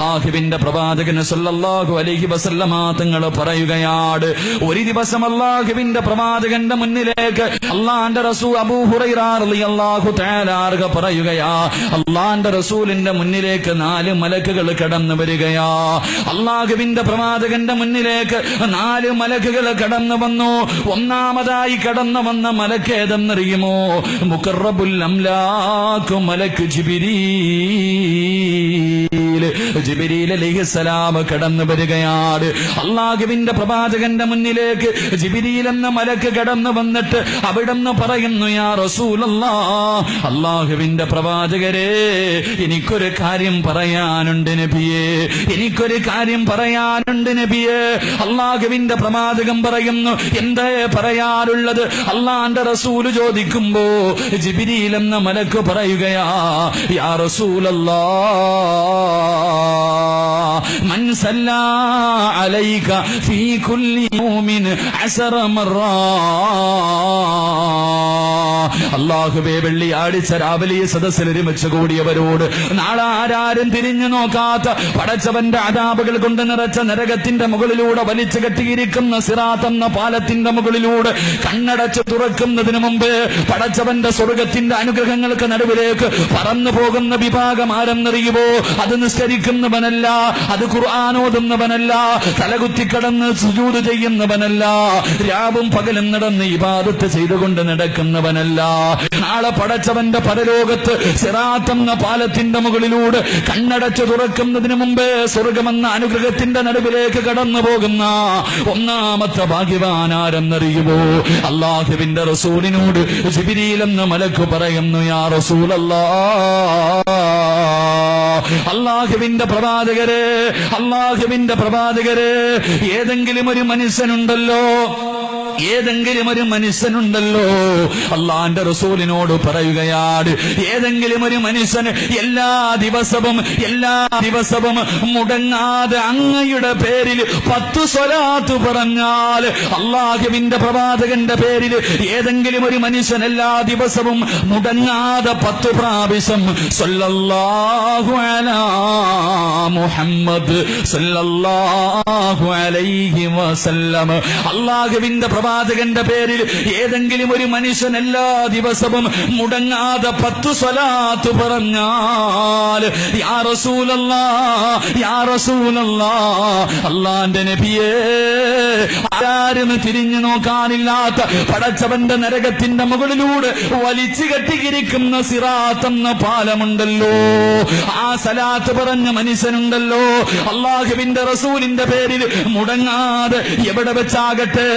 അള്ളാഹുവിന്റെ പ്രവാചകന് സല്ലല്ലാഹു അലൈഹി വസല്ലമ തങ്ങൾ പറയുകയാണ് ഒരു ദിവസം അള്ളാഹുവിന്റെ പ്രവാചകന്റെ മുന്നിലേക്ക് അള്ളാന്റെ റസൂൽ അബൂ ഹുറൈറ റളിയല്ലാഹു തആല അൻഹു പറയുകയാ അള്ളാന്റെ റസൂലിന്റെ മുന്നിലേക്ക് നാല് മലക്കുകൾ കടന്നു വരികയാ അള്ളാഹുവിന്റെ പ്രവാചകന്റെ മുന്നിലേക്ക് നാല് മലക്കുകൾ കടന്നു വന്നു ഒന്നാമതായി കടന്നു വന്ന മലക്കേതെന്നറിയുമോ മുക്കറബുല്ലം ലാക്കു മലക്ക് ജിബിരീൽ. ജിബിരിയിൽ അലിഹിസലാം കടന്നു വരികയാണ്. അള്ളാഹുവിന്റെ പ്രവാചകന്റെ മുന്നിലേക്ക് ജിബിരിയിൽ എന്ന മലക്ക് കടന്നു വന്നിട്ട് അവിടെന്ന് പറയുന്നു യാ റസൂലല്ലാ അള്ളാഹുവിന്റെ പ്രവാചകരെ എനിക്കൊരു കാര്യം പറയാനുണ്ട് നബിയേ എനിക്കൊരു കാര്യം പറയാനുണ്ട് നബിയേ. അള്ളാഹുവിന്റെ പ്രവാചകം പറയുന്നു എന്തേ പറയാനുള്ളത് അള്ളാന്റെ റസൂൽ ചോദിക്കുമ്പോ ജിബിരിയിൽ എന്ന മലക്ക് പറയുകയാ യാ റസൂലല്ലാ من صلى عليك في كل يوم عشر مرات അള്ളാഹുബേ വെള്ളിയാഴ്ച രാവിലെ ഈ സദസ്സിൽ ഒരുമിച്ച് കൂടിയവരോട് നാളെ ആരാരും തിരിഞ്ഞു നോക്കാത്ത പടച്ചവന്റെ അതാപകൾ കൊണ്ട് നിറച്ച നരകത്തിന്റെ മുകളിലൂടെ വലിച്ചു കെട്ടിയിരിക്കുന്ന സിറാത്തെന്ന പാലത്തിന്റെ മുകളിലൂടെ കണ്ണടച്ച് തുറക്കുന്നതിന് മുമ്പ് പടച്ചവന്റെ സ്വർഗത്തിന്റെ അനുഗ്രഹങ്ങൾക്ക് നടുവിലേക്ക് പറന്നു പോകുന്ന വിഭാഗം ആരെന്നറിയുമോ അത് നിസ്കരിക്കുന്നവനല്ല അത് ഖുർആാനോതുന്നവനല്ല തലകുത്തിക്കടന്ന് സുജൂത് ചെയ്യുന്നവനല്ല രാവും പകലും നടന്ന് ഇബാദത്ത് ചെയ്തുകൊണ്ട് നടക്കുന്നവനല്ല. നാളെ പടച്ചവന്റെ പരലോകത്ത് സിറാത്തെന്ന പാലത്തിന്റെ മുകളിലൂടെ കണ്ണടച്ചു തുറക്കുന്നതിന് മുമ്പേ സ്വർഗമെന്ന അനുഗ്രഹത്തിന്റെ നടുവിലേക്ക് കടന്നു പോകുന്ന ഒന്നാമത്തെ ഭാഗ്യവാനാരെന്നറിയുമോ? അള്ളാഹുവിന്റെ റസൂലിനോട് ജിബിരിയിലെന്ന് മലക്ക് പറയുന്നു യാ റസൂലല്ലാ അള്ളാഹുവിന്റെ പ്രവാചകരെ അള്ളാഹുവിന്റെ പ്രവാചകരെ ഏതെങ്കിലും ഒരു മനുഷ്യനുണ്ടല്ലോ. ഏതെങ്കിലും ഒരു മനുഷ്യനുണ്ടല്ലോ അള്ളാന്റെ റസൂലിനോട് പറയുകയാണ് ഏതെങ്കിലും ഒരു മനുഷ്യന് എല്ലാ ദിവസവും എല്ലാ ദിവസവും മുടങ്ങാതെ അങ്ങയുടെ പേരിൽ പത്ത് സ്വലാത്ത് പറഞ്ഞാൽ അള്ളാഹുവിന്റെ പ്രവാചകന്റെ പേരിൽ ഏതെങ്കിലും ഒരു മനുഷ്യൻ എല്ലാ ദിവസവും മുടങ്ങാതെ പത്ത് പ്രാവശ്യം സല്ലല്ലാഹു അലാ മുഹമ്മദ് അലൈഹി വസല്ലം അള്ളാഹുവിന്റെ പ്രവാചകന്റെ പേരിൽ ഏതെങ്കിലും ഒരു മനുഷ്യൻ എല്ലാ ദിവസവും മുടങ്ങാതെ പത്തു സ്വലാത്ത് പറഞ്ഞാൽ യാ റസൂലല്ലാ യാ അള്ളാന്റെ നബിയേ ആരും തിരിഞ്ഞു നോക്കാനില്ലാത്ത പടച്ചവന്റെ നരകത്തിന്റെ മുകളിലൂടെ വലിച്ചു കെട്ടിയിരിക്കുന്ന സിറാത്തെന്ന പാലമുണ്ടല്ലോ. ആ സലാത്ത് പറഞ്ഞ മനുഷ്യനുണ്ടല്ലോ. അള്ളാഹുവിന്റെ റസൂലിന്റെ പേരിൽ മുടങ്ങാതെ എവിടെ വെച്ചാകട്ടെ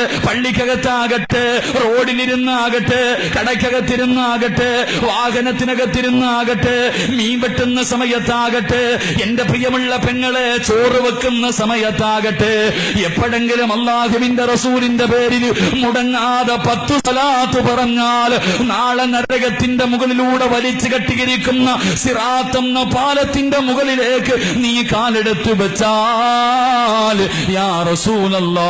പള്ളിക്കകത്താകട്ടെ റോഡിലിരുന്നാകട്ടെ കടക്കകത്തിരുന്നാകട്ടെ വാഹനത്തിനകത്തിരുന്നാകട്ടെ മീൻ വെട്ടുന്ന സമയത്താകട്ടെ എന്റെ പ്രിയമുള്ള പെങ്ങളെ ചോറ് വെക്കുന്ന സമയത്താകട്ടെ എപ്പോഴെങ്കിലും അള്ളാഹുവിന്റെ റസൂലിന്റെ പേരിൽ മുടങ്ങാതെ പത്തു സലാത്ത് പറഞ്ഞാൽ നാളെ നരകത്തിന്റെ മുകളിലൂടെ വലിച്ചു കെട്ടിയിരിക്കുന്ന സിറാത്തെന്ന പാലത്തിന്റെ മുകളിലേക്ക് നീ കാലെടുത്തു വെച്ചാൽ യാ റസൂലല്ലാ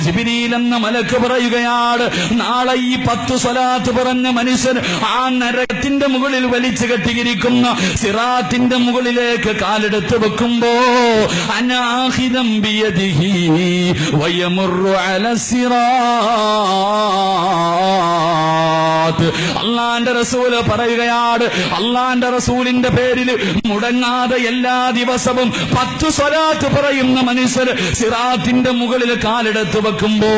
ജിബിരിയിൽ എന്ന മലക്ക് പറയുകയാണ് നാളെ ഈ പത്തു സ്വലാത്ത് പറഞ്ഞ മനുഷ്യൻ ആ നരകത്തിന്റെ മുകളിൽ വലിച്ചു കെട്ടിയിരിക്കുന്ന. സിറാത്തിന്റെ മുകളിലേക്ക് കാലെടുത്ത് വെക്കുമ്പോ അനാഹിതം അള്ളാന്റെ റസൂൽ പറയുകയാണ് അള്ളാന്റെ റസൂലിന്റെ പേരിൽ മുടങ്ങാതെ എല്ലാ ദിവസവും പത്തു സ്വലാത്ത് പറയുന്ന മനുഷ്യർ സിറാത്തിന്റെ മുകളിൽ കാലെടുത്ത് വെക്കുമ്പോ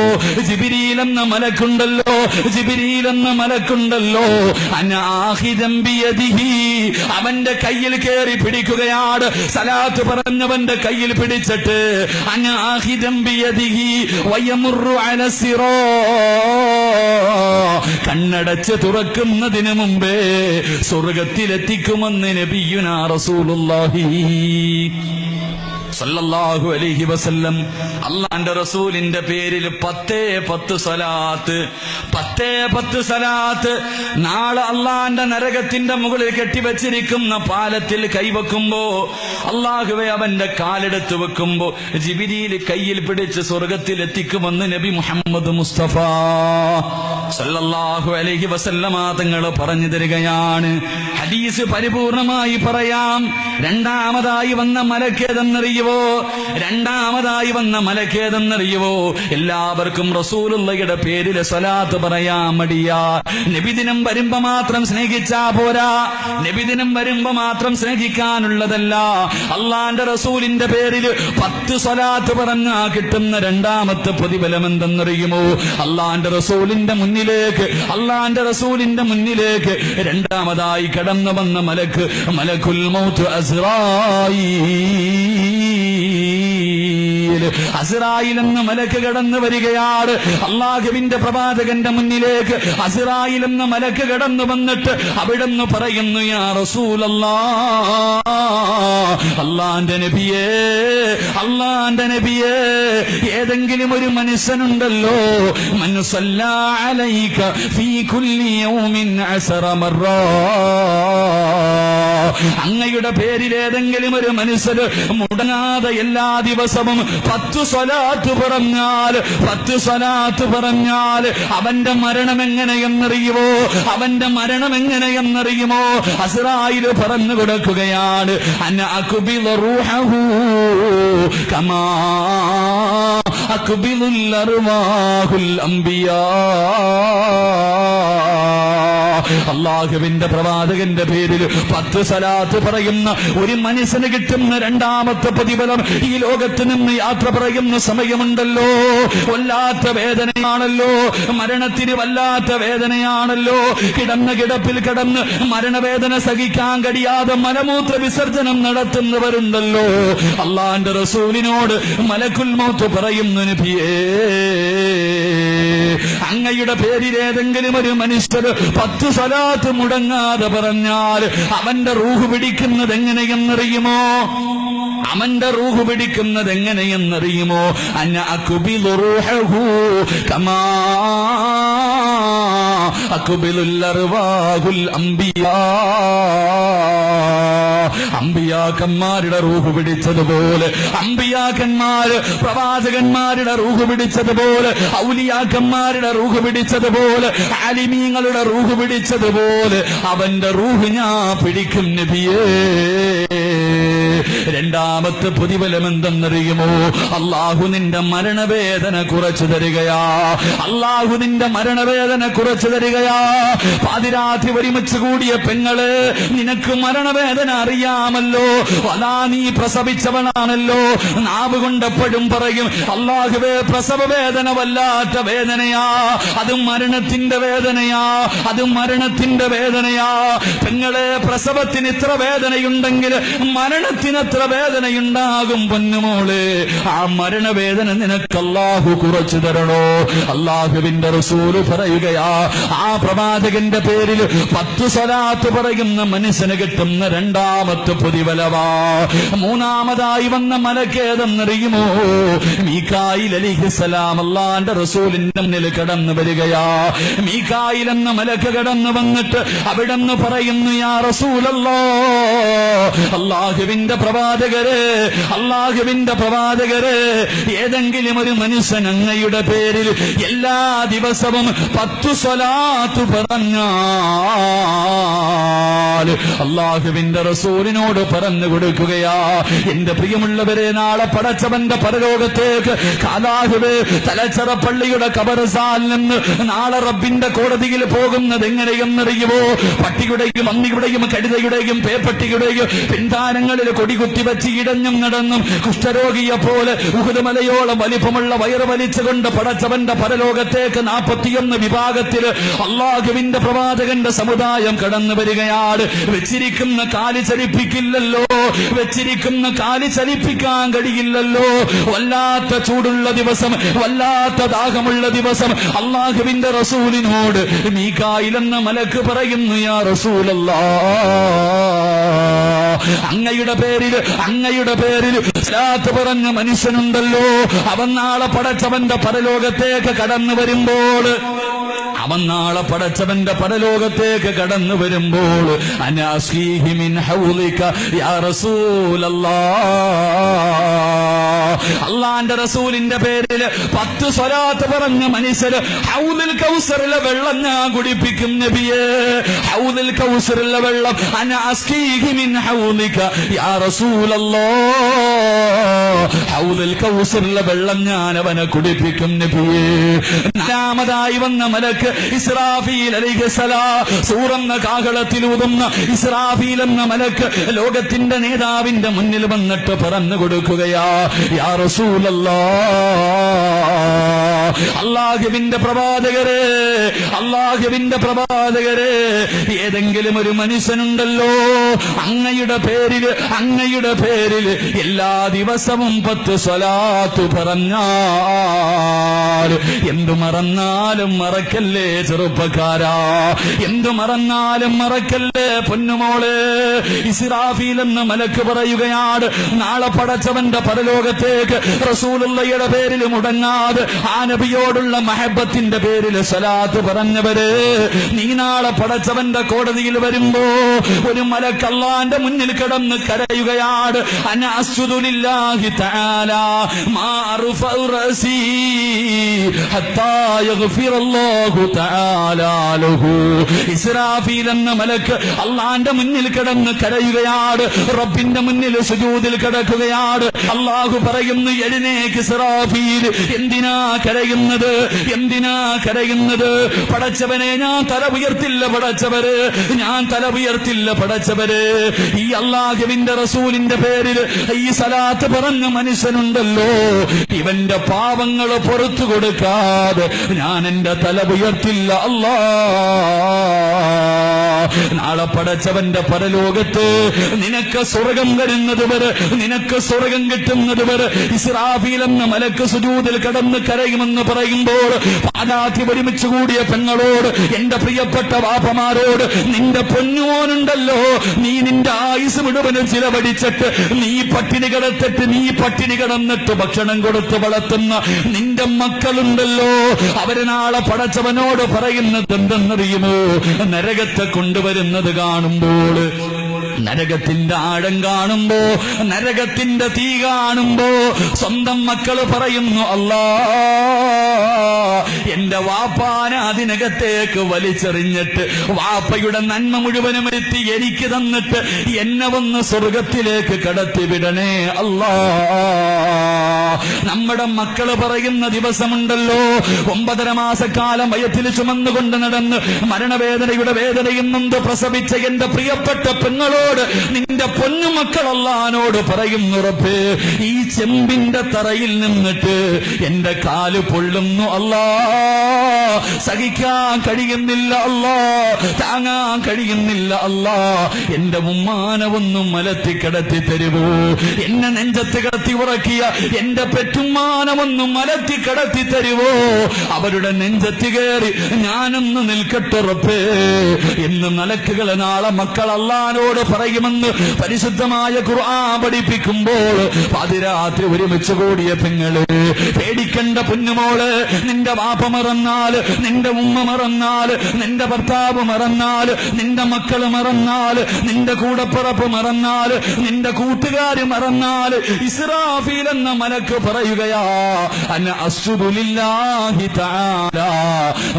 ജിബിരിയിലെന്ന മലക്കുണ്ടല്ലോ ജിബിരിയിലെന്ന മലക്കുണ്ടല്ലോ. അനാഹിതം ബിയദിഹി അവന്റെ കയ്യിൽ കയറി പിടിക്കുകയാണ്. സലാത്ത് പറഞ്ഞവന്റെ കയ്യിൽ പിടിച്ചിട്ട് അനാഹിതം ബിയദിഹി വയമുറു അനസിറോ കണ്ണടച്ച് തുറക്കുന്നതിന് മുമ്പേ സ്വർഗത്തിലെത്തിക്കുമെന്ന് നബിയുനാ റസൂലുള്ളാഹി. സല്ലല്ലാഹു അലൈഹി വസല്ലം അള്ളാന്റെ റസൂലിന്റെ പേരിൽ പത്തേ പത്ത് സലാത്ത് പത്തേ പത്ത് സലാത്ത് നാളെ അള്ളാന്റെ നരകത്തിന്റെ മുകളിൽ കെട്ടിവെച്ചിരിക്കുന്ന പാലത്തിൽ കൈവെക്കുമ്പോ അള്ളാഹുവെ അവന്റെ കാലെടുത്ത് വെക്കുമ്പോ ജിബിരിയിൽ കയ്യിൽ പിടിച്ച് സ്വർഗത്തിൽ എത്തിക്കുമെന്ന് നബി മുഹമ്മദ് മുസ്തഫ സല്ലല്ലാഹു അലൈഹി വസല്ലമ തങ്ങൾ പറഞ്ഞു തരികയാണ്. ഹദീസ് പരിപൂർണമായി പറയാം. രണ്ടാമതായി വന്ന മലക്കേതെന്നറിയുവോ? രണ്ടാമതായി വന്ന മലക്കേതെന്നറിയുവോ? എല്ലാവർക്കും റസൂലുള്ളയുടെ പേരിൽ സ്വലാത്ത് പറയാ മടിയാ. നബിദിനം വരുമ്പോ മാത്രം സ്നേഹിച്ചാ പോരാ. നബിദിനം വരുമ്പോ മാത്രം സ്നേഹിക്കാനുള്ളതല്ല. അള്ളാന്റെ റസൂലിന്റെ പേരിൽ പത്ത് സ്വലാത്ത് പറഞ്ഞാ കിട്ടുന്ന രണ്ടാമത്തെ പ്രതിഫലം എന്തെന്നറിയുമോ അള്ളാന്റെ റസൂലിന്റെ മുന്നിലേക്ക് അള്ളാന്റെ റസൂലിന്റെ മുന്നിലേക്ക് രണ്ടാമതായി കടന്നു വന്ന മലക്ക് മലക്കുൽ മൗത്ത് അസ്രായീൽ അസ്രായിൽ എന്ന മലക്ക് കടന്നു വരികയാണ്. അള്ളാഹുവിന്റെ പ്രവാചകന്റെ മുന്നിലേക്ക് അസ്രായിൽ എന്ന മലക്ക് കടന്നു വന്നിട്ട് അവിടെന്ന് പറയുന്നു യാ റസൂലല്ലാ അള്ളാന്റെ നബിയേ അള്ളാന്റെ നബിയേ ഏതെങ്കിലും ഒരു മനുഷ്യനുണ്ടല്ലോ. ഫീ അസറ അങ്ങയുടെ പേരിൽ ഏതെങ്കിലും ഒരു മനുഷ്യർ മുടങ്ങാതെ എല്ലാ ദിവസവും പത്ത് സ്വലാത്ത് പറഞ്ഞാൽ പത്ത് സ്വലാത്ത് പറഞ്ഞാൽ അവന്റെ മരണം എങ്ങനെയെന്നറിയുമോ അവന്റെ മരണം എങ്ങനെയെന്നറിയുമോ അസ്രായിൽ പറഞ്ഞു കൊടുക്കുകയാണ് അക്കുബിൽ റൂഹഹു കമാ അള്ളാഹുവിന്റെ പ്രവാചകന്റെ പേരിൽ പത്ത് സലാത്ത് പറയുന്ന ഒരു മനുഷ്യന് കിട്ടുന്ന രണ്ടാമത്തെ പ്രതിഫലം ഈ ലോകത്ത് നിന്ന് യാത്ര പറയുന്ന സമയമുണ്ടല്ലോ. വല്ലാത്ത വേദനയാണല്ലോ. മരണത്തിന് വല്ലാത്ത വേദനയാണല്ലോ. കിടന്ന കിടപ്പിൽ കിടന്ന് മരണവേദന സഹിക്കാൻ കഴിയാതെ മലമൂത്ര വിസർജനം നടത്തുന്നവരുണ്ടല്ലോ. അള്ളാന്റെ റസൂലിനോട് മലക്കുൽ മൗത്ത് പറയുന്നു നബിയേ അങ്ങയുടെ പേരിൽ ഏതെങ്കിലും ഒരു മനുഷ്യർ പത്ത് സ്വലാത്ത് മുടങ്ങാതെ പറഞ്ഞാൽ അവന്റെ റൂഹ് പിടിക്കുന്നത് എങ്ങനെയെന്നറിയുമോ അവന്റെ റൂഹ് പിടിക്കുന്നത് എങ്ങനെയെന്നറിയുമോ അന്ന അക്കുബിലു റൂഹഹു കമാ അംബിയാ. അമ്പിയാക്കന്മാരുടെ റൂഹ് പിടിച്ചതുപോലെ അമ്പിയാക്കന്മാര് പ്രവാചകന്മാരുടെ റൂഹ് പിടിച്ചതുപോലെ ഔലിയാക്കന്മാരുടെ റൂഹ് പിടിച്ചതുപോലെ അലിമീങ്ങളുടെ റൂഹ് പിടിച്ചതുപോലെ അവന്റെ റൂഹ് ഞാൻ പിടിക്കും നബിയേ. രണ്ടാമത്തെ പ്രതിഫലം എന്തെന്നറിയുമോ അള്ളാഹു നിന്റെ മരണവേദന കുറച്ചു തരികയാ. അള്ളാഹു നിന്റെ മരണവേദന കുറച്ചു തരികയാ. പാതിരാത്രി ഒരുമിച്ച് കൂടിയ പെങ്ങൾ നിനക്ക് മരണവേദന അറിയാമല്ലോ. അതാ നീ പ്രസവിച്ചവനാണല്ലോ നാവ് കൊണ്ടപ്പോഴും പറയും അള്ളാഹുവേ പ്രസവ വേദന വല്ലാത്ത വേദനയാ. അത് മരണത്തിന്റെ വേദനയാ. അത് മരണത്തിന്റെ വേദനയാ. പെങ്ങളെ പ്രസവത്തിന് ഇത്ര വേദനയുണ്ടെങ്കിൽ മരണത്തിന് എത്ര വേദനയുണ്ടാകും പൊന്നുമോൾ? ആ മരണവേദന നിനക്ക് അള്ളാഹു കുറച്ചു തരണോ? അള്ളാഹുവിന്റെ റസൂൽ പറയുകയാ ആ പ്രവാചകന്റെ പേരിൽ പത്ത് സ്വലാത്ത് പറയുന്ന മനുഷ്യന് കിട്ടുന്ന രണ്ടാമത്തെ പൊതിവലവാ മൂന്നാമതായി വന്ന മലക്കേതെന്നറിയുമോ? മീക്കായിൽ അലിഹിസലാം അള്ളാന്റെ റസൂലിന്റെ മുന്നിൽ കടന്നു വരികയാ. മീക്കായിൽ എന്ന മലക്ക് കടന്നു വന്നിട്ട് അവിടെ പറയുന്നു യാ റസൂലല്ലോ അള്ളാഹുവിന്റെ പ്രവാചകര് അള്ളാഹുവിന്റെ പ്രവാചകര് ഏതെങ്കിലും ഒരു മനുഷ്യൻ അങ്ങയുടെ പേരിൽ എല്ലാ ദിവസവും പത്തു സ്വലാത്തു പറഞ്ഞാൽ അള്ളാഹുവിന്റെ റസൂലിനോട് പറഞ്ഞു കൊടുക്കുകയാ. എന്റെ പ്രിയമുള്ളവരെ നാളെ പടച്ചവന്റെ പരലോകത്തേക്ക് കാലാഹുവേ തലച്ചറ പള്ളിയുടെ കബറസാൽ നിന്ന് നാളെ റബ്ബിന്റെ കോടതിയിൽ പോകുന്നത് എങ്ങനെയെന്നറിയുമോ പട്ടിയുടെയും അമ്മിയുടെയും കഴുതയുടെയും പേപ്പട്ടിയുടെയും പിന്താരങ്ങളിൽ കൊടികുത്തി വെച്ച് ഇടഞ്ഞും നടന്നും കുഷ്ഠരോഗിയെ പോലെ ഉഹുദമലയോളം വലിപ്പമുള്ള വയറ് വലിച്ചുകൊണ്ട് പടച്ചവന്റെ പരലോകത്തേക്ക് നാൽപ്പത്തിയൊന്ന് വിഭാഗത്തിൽ അള്ളാഹുവിന്റെ പ്രവാചകന്റെ സമുദായം കടന്നു വരികയാണ്. വെച്ചിരിക്കുന്ന കാലി ചലിപ്പിക്കില്ലല്ലോ. വെച്ചിരിക്കുന്ന കാലി ചലിപ്പിക്കാൻ കഴിയില്ലല്ലോ. വല്ലാത്ത ചൂടുള്ള ദിവസം വല്ലാത്ത ദാഹമുള്ള ദിവസം അള്ളാഹുവിന്റെ റസൂലിനോട് നീ കായിലെന്ന മലക്ക് പറയുന്നു യാ റസൂലല്ലാ. അങ്ങയുടെ പേരിൽ അങ്ങയുടെ പേരിൽ സ്ലാത്ത് പറഞ്ഞ മനുഷ്യനുണ്ടല്ലോ. അവൻ നാളെ പടച്ചവന്റെ പരലോകത്തേക്ക് കടന്നു വരുമ്പോൾ അവൻ നാളെ പടച്ചവന്റെ പരലോകത്തേക്ക് കടന്നു വരുമ്പോൾ അള്ളാന്റെ റസൂലിന്റെ പേരിൽ പത്ത് സ്വരാത്ത് പറഞ്ഞ മനുഷ്യര് ഹൗദിൽ കൗസറിലെ വെള്ളം ഞാൻ കുടിപ്പിക്കും നബിയെ. ഹൗദിൽ കൗസറിലെ വെള്ളം അനാസ്കീഹി മിൻ ഹൗലിക യാ കൗസറിലെ വെള്ളം ഞാൻ അവനെ കുടിപ്പിക്കും നബിയേ. നാലാമതായി വന്ന മലക്ക് ഇസ്രാഫീൽ സൂറന്ന കാഹളത്തിൽ ഊതുന്ന ഇസ്രാഫീൽ എന്ന മലക്ക് ലോകത്തിന്റെ നേതാവിന്റെ മുന്നിൽ വന്നിട്ട് പറഞ്ഞു കൊടുക്കുകയാ യാ അള്ളാഹുവിന്റെ പ്രവാചകരെ അള്ളാഹുവിന്റെ പ്രവാചകരെ ഏതെങ്കിലും ഒരു മനുഷ്യനുണ്ടല്ലോ അങ്ങയുടെ പേരിൽ അങ്ങയുടെ പേരിൽ എല്ലാ ദിവസവും പത്ത് സ്വലാത്തു പറഞ്ഞാൽ എന്തു മറന്നാലും മറക്കല്ലേ ചെറുപ്പക്കാരാ? എന്തു മറന്നാലും മറക്കല്ലേ പൊന്നുമോൾ? ഇസ്രാഫീൽ എന്ന് മലക്ക് പറയുകയാണ് നാളെ പടച്ചവന്റെ പരലോകത്തേക്ക് റസൂലുള്ളയുടെ പേരിൽ മുടങ്ങാതെ ആ നബിയോടുള്ള മഹബത്തിന്റെ പേരിൽ സലാത്ത് പറഞ്ഞവര് നീ നാളെ പടച്ചവന്റെ കോടതിയിൽ വരുമ്പോ ഒരു മലക്കല്ലാന്റെ മുന്നിൽ കിടന്ന് കരയുകയാണ് അനാസ്തുലില്ലാഹി തആല മാ അർഫഉ റസീ ഹത്താ യഗ്ഫിറല്ലാഹു ഇസ്രാഫീൽ എന്ന മലക്ക് അള്ളാന്റെ മുന്നിൽ കിടന്ന് കരയുകയാണ് റബ്ബിന്റെ മുന്നിൽ സുജൂതിൽ കിടക്കുകയാണ് അള്ളാഹു പറയുന്നു എഴുന്നേക്ക് ഇസ്രാഫീൽ. എന്തിനാ കരയുന്നത്? എന്തിനാ കരയുന്നത്? പടച്ചവനെ ഞാൻ തല ഉയർത്തില്ല പടച്ചവര്. ഞാൻ തല ഉയർത്തില്ല പടച്ചവര്. ഈ അള്ളാഹുവിന്റെ റസൂലിന്റെ പേരിൽ ഈ സലാത്ത് പറഞ്ഞ മനുഷ്യനുണ്ടല്ലോ. ഇവന്റെ പാവങ്ങൾ പുറത്തു കൊടുക്കാതെ ഞാൻ എന്റെ തല ഉയർത്തില്ല അല്ലാ. നാളെ പടച്ചവന്റെ പരലോകത്ത് നിനക്ക് സ്വർഗം വരുന്നത് വരെ നിനക്ക് സ്വർഗം കിട്ടുന്നത് വരെ ഇസ്രാഫീൽ എന്ന മലക്ക് സുജൂതിൽ കടന്ന് കരയുമെന്ന് പറയുമ്പോൾ പാലാത്തി ഒരുമിച്ച് കൂടിയ പെങ്ങളോട് എന്റെ പ്രിയപ്പെട്ട വാപ്പമാരോട് നിന്റെ പൊന്നുമോനുണ്ടല്ലോ നീ നിന്റെ ആയുസ് മുഴുവനും ചിലവടിച്ചിട്ട് നീ പട്ടിണി കിടത്തിട്ട് നീ പട്ടിണി കിടന്നിട്ട് ഭക്ഷണം കൊടുത്ത് വളർത്തുന്ന നിന്റെ മക്കളുണ്ടല്ലോ അവർ നാളെ പടച്ചവനോട് പറയുന്നത് എന്തെന്നറിയുമോ? നരകത്തെ കൊണ്ടുവരുന്നത് കാണുമ്പോൾ നരകത്തിന്റെ ആഴം കാണുമ്പോ നരകത്തിന്റെ തീ കാണുമ്പോ സ്വന്തം മക്കൾ പറയുന്നു അല്ലാ എന്റെ വാപ്പാന അതിനകത്തേക്ക് വലിച്ചെറിഞ്ഞിട്ട് വാപ്പയുടെ നന്മ മുഴുവനും എത്തി എനിക്ക് തന്നിട്ട് എന്നെ വന്ന് സ്വർഗത്തിലേക്ക് കടത്തിവിടണേ അല്ലാ. നമ്മുടെ മക്കൾ പറയുന്ന ദിവസമുണ്ടല്ലോ ഒമ്പതര മാസക്കാലം വയറ്റിൽ ചുമന്നുകൊണ്ട് നടന്ന് മരണവേദനയുടെ വേദനയും നൊന്ത് പ്രസവിച്ച എന്റെ പ്രിയപ്പെട്ട പെങ്ങളോട് നിന്റെ പൊന്നുമക്കളല്ലാനോട് പറയുന്നുറപ്പ് ഈ ചെമ്പിന്റെ തറയിൽ നിന്നിട്ട് എന്റെ കാൽ പൊള്ളുന്നു അല്ലാ. സഹിക്കാൻ കഴിയുന്നില്ല അല്ലാ. താങ്ങാൻ കഴിയുന്നില്ല അല്ലാ. എന്റെ ഉമ്മാനവൊന്നും മലത്തി കിടത്തി തരുവോ? എന്നെ നെഞ്ചത്ത് കിടത്തി ഉറക്കിയ എന്റെ പെറ്റുമാനമൊന്നും മലത്തി കിടത്തി തരുവോ? അവരുടെ നെഞ്ചത്ത് കയറി ഞാനൊന്ന് നിൽക്കട്ടുറപ്പേ എന്ന് നലക്കുകളെ നാളെ മക്കൾ അള്ളഹാനോട് പറയുമെന്ന് പരിശുദ്ധമായ ഖുർആൻ പഠിപ്പിക്കുമ്പോൾ പാതിരാത്രി ഒരുമിച്ച് കൂടിയ പെങ്ങൾ പേടിക്കണ്ട പൊന്നുമോൾ നിന്റെ വാപ്പ മറന്നാൽ നിന്റെ ഉമ്മ മറന്നാൽ നിന്റെ ഭർത്താവ് മറന്നാൽ നിന്റെ മക്കൾ മറന്നാൽ നിന്റെ കൂടപ്പിറപ്പ് മറന്നാൽ നിന്റെ കൂട്ടുകാർ മറന്നാൽ ഇസ്രാഫീൽ എന്ന മലക്ക് പറയുകയാ അന അസ്തുലില്ലാഹി തആല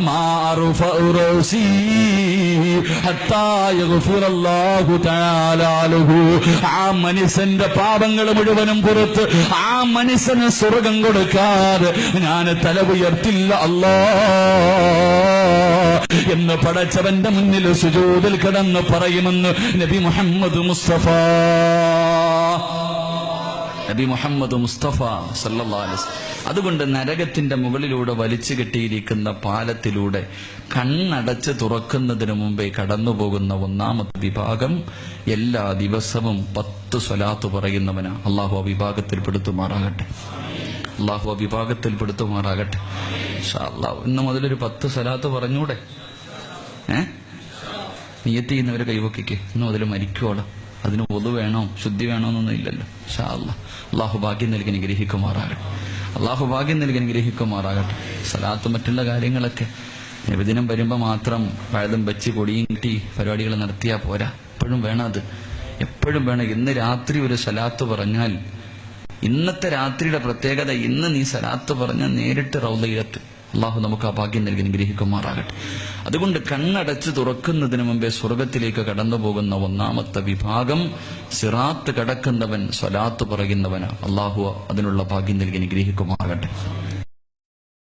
മാ അർഫഉ റസീ ഹത്താ ആ മനുഷ്യന്റെ പാപങ്ങൾ മുഴുവനും പുറത്ത് ആ മനുഷ്യന് സ്വർഗം കൊടുക്കാതെ ഞാൻ തല ഉയർത്തില്ല അല്ലോ. എന്ന് പടച്ചവന്റെ മുന്നിൽ സുജൂതിൽ കിടന്ന് പറയുമെന്ന് നബി മുഹമ്മദ് മുസ്തഫ. നബി മുഹമ്മദ് മുസ്തഫ സല്ലാസ്. അതുകൊണ്ട് നരകത്തിന്റെ മുകളിലൂടെ വലിച്ചു കെട്ടിയിരിക്കുന്ന പാലത്തിലൂടെ കണ്ണടച്ച് തുറക്കുന്നതിന് മുമ്പേ കടന്നുപോകുന്ന ഒന്നാമത്തെ വിഭാഗം എല്ലാ ദിവസവും പത്ത് സ്വലാത്ത് പറയുന്നവനാ. അള്ളാഹു ആ വിഭാഗത്തിൽ പെടുത്തുമാറാകട്ടെ അള്ളാഹു ആ വിഭാഗത്തിൽ പെടുത്തുമാറാകട്ടെ അള്ളാഹു ഇന്ന് മുതലൊരു പത്ത് സ്വലാത്ത് പറഞ്ഞൂടെ? ഏ? നിയത്ത് ചെയ്യുന്നവരെ കൈവക്കിക്ക് ഇന്ന് മുതൽ മരിക്കുവോളാം അതിന് ഒതു വേണോ ശുദ്ധി വേണോ എന്നൊന്നും ഇല്ലല്ലോ. ഷാ അല്ല അള്ളാഹു ഭാഗ്യം നൽകി അനുഗ്രഹിക്കുമാറാകട്ടെ. അള്ളാഹു ഭാഗ്യം നൽകി അനുഗ്രഹിക്കുമാറാകട്ടെ. സലാത്ത് മറ്റുള്ള കാര്യങ്ങളൊക്കെ നബിദിനം വരുമ്പോൾ മാത്രം പഴതും വെച്ച് കൊടിയും കിട്ടി പരിപാടികൾ നടത്തിയാൽ പോരാ. എപ്പോഴും വേണം അത്. എപ്പോഴും വേണം. ഇന്ന് രാത്രി ഒരു സലാത്ത് പറഞ്ഞാൽ ഇന്നത്തെ രാത്രിയുടെ പ്രത്യേകത ഇന്ന് നീ സലാത്ത് പറഞ്ഞാൽ നേരിട്ട് റൗദയിലെത്ത്. അള്ളാഹു നമുക്ക് ആ ഭാഗ്യം നൽകി അനുഗ്രഹിക്കുമാറാകട്ടെ. അതുകൊണ്ട് കണ്ണടച്ച് തുറക്കുന്നതിന് മുമ്പേ സ്വർഗത്തിലേക്ക് കടന്നു പോകുന്ന ഒന്നാമത്തെ വിഭാഗം സിറാത്ത് കടക്കുന്നവൻ സ്വലാത്ത് പറയുന്നവനാണ്. അള്ളാഹു അതിനുള്ള ഭാഗ്യം നൽകി അനുഗ്രഹിക്കുമാറാകട്ടെ.